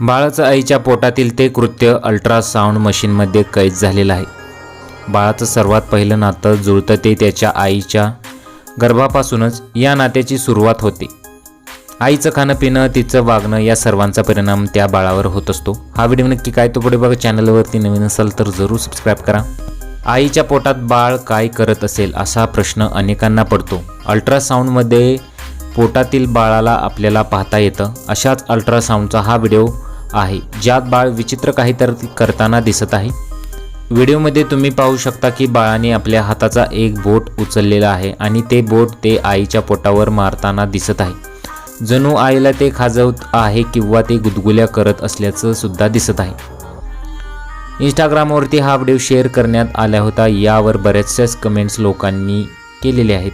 बाळाचं आईच्या पोटातील ते कृत्य अल्ट्रासाऊंड मशीनमध्ये कैद झालेलं आहे. बाळाचं सर्वात पहिलं नातं जुळतं ते त्याच्या आईच्या गर्भापासूनच या नात्याची सुरुवात होते. आईचं खाणं पिणं तिचं वागणं या सर्वांचा परिणाम त्या बाळावर होत असतो. हा व्हिडिओ नक्की काय तो पुढे बघा. चॅनलवरती नवीन असाल तर जरूर सबस्क्राईब करा. आईच्या पोटात बाळ काय करत असेल असा प्रश्न अनेकांना पडतो. अल्ट्रासाऊंडमध्ये पोटातील बाळाला आपल्याला पाहता येतं. अशाच अल्ट्रासाऊंडचा हा व्हिडिओ आहे. ज्यात बाळ विचित्र काहीतरी करताना दिसत आहे. व्हिडिओमध्ये तुम्ही पाहू शकता की बाळाने आपल्या हाताचा एक बोट उचललेला आहे आणि ते बोट ते आईच्या पोटावर मारताना दिसत आहे. जणू आईला ते खाजवत आहे किंवा ते गुदगुल्या करत असल्याचं सुद्धा दिसत आहे. इंस्टाग्रामवरती हा व्हिडिओ शेअर करण्यात आला होता. यावर बऱ्याचशाच कमेंट्स लोकांनी केलेले आहेत.